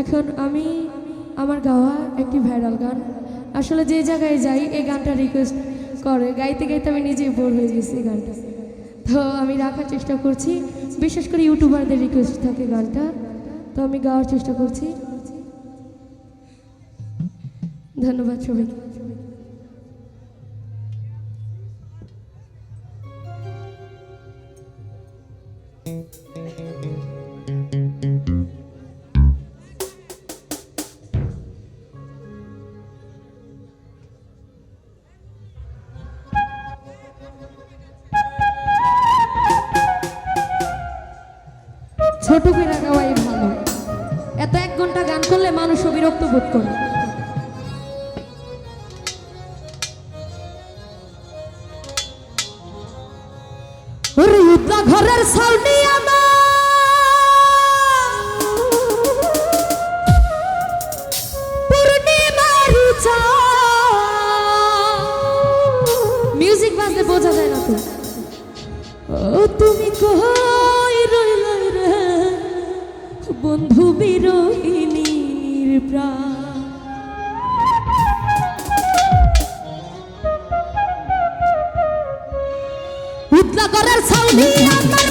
এখন আমি আমার গাওয়া একটি ভাইরাল গান। আসলে যে জায়গায় যাই, এই গানটা রিকোয়েস্ট করে। গাইতে গাইতে আমি নিজেই বোর হয়ে গেছি এই গানটা। তো আমি রাখার চেষ্টা করছি। বিশেষ করে ইউটিউবারদের রিকোয়েস্ট থাকে গানটা। তো আমি গাওয়ার চেষ্টা করছি। ধন্যবাদ সবাইকে। ছোট করে গাওয়াই ভালো। এত এক ঘণ্টা গান করলে মানুষও বিরক্ত বোধ করে। ঘরের সাউনি মিউজিক বাজলে বোঝা যায় না তো। ও তুমি কই বন্ধু বিরোহিনীর প্রাণ। উদ্লা করার ছাউনি আমার